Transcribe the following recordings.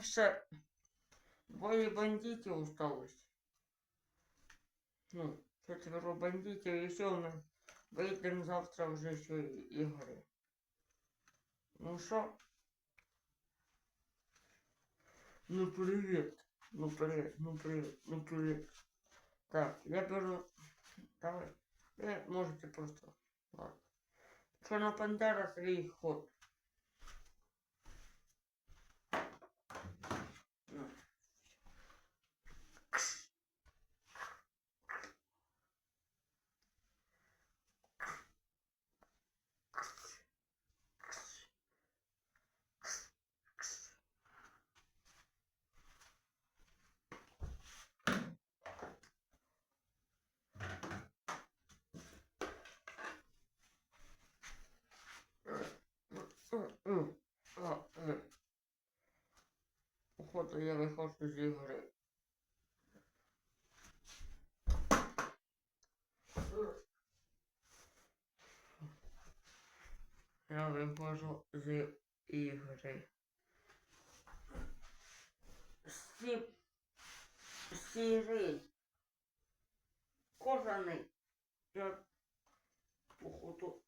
там ще двоє бандитів осталось. Ну, четверо бандитів і все, ми вийдемо завтра вже з цієї ігри. Ну що? Ну привіт. Ну привіт, ну привіт, ну привіт. Так, я беру. Давай. Ви можете просто. Ладно. Чорна пантера свій ход. Походу я виходжу з ігри. Я виходжу з ігри. Сі... Сірий. Кожаний. Я походу.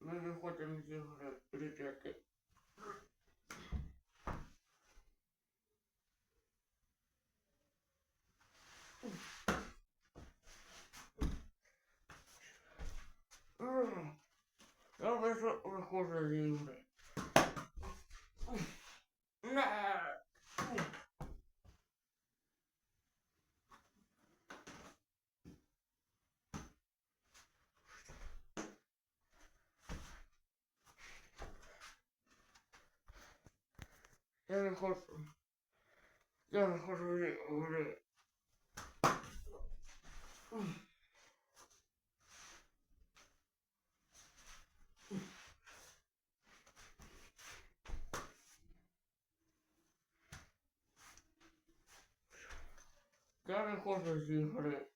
Ми виходимо з ігри, ребята. Вихо- виходжу з ігри. Я Не. хочу. Я виходжу. Я виходжу з Я виходжу з ігри.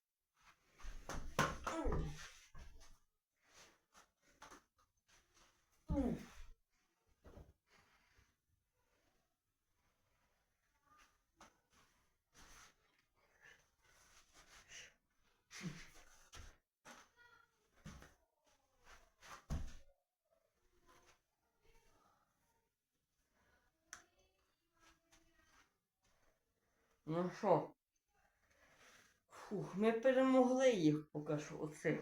Ну що? Фух, ми перемогли їх поки що оцих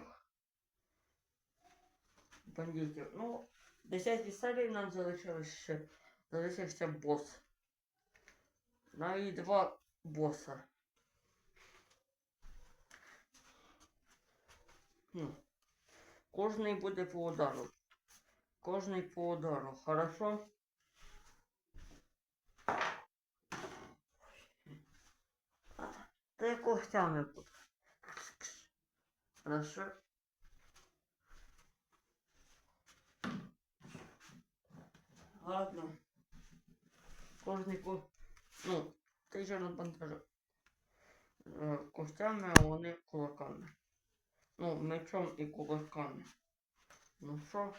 бандитів. Ну, в 10 серії нам залишилось ще залишився бос. Навіть два боса. Ну, кожний буде по удару. Кожний по удару, хорошо? Ти когтями буду. Хорошо? Ладно. Кожний ко... Ну, ти ще на пантажу. Когтями, а вони кулаками. Ну, мечом і кулаками. Ну що?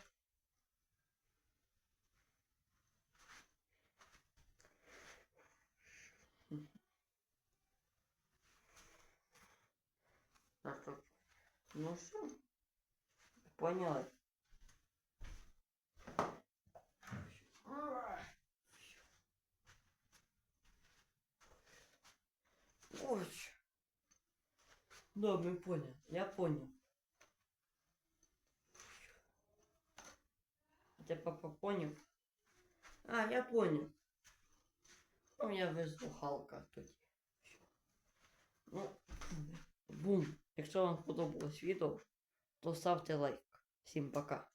Ну все. Поняли. Ой. Да, мы понял. Я понял. Хотя папа понял. А, я понял. У меня вислухалка тоді. Ну, бум. Якщо вам подобалось відео, то ставте лайк. Всім пока.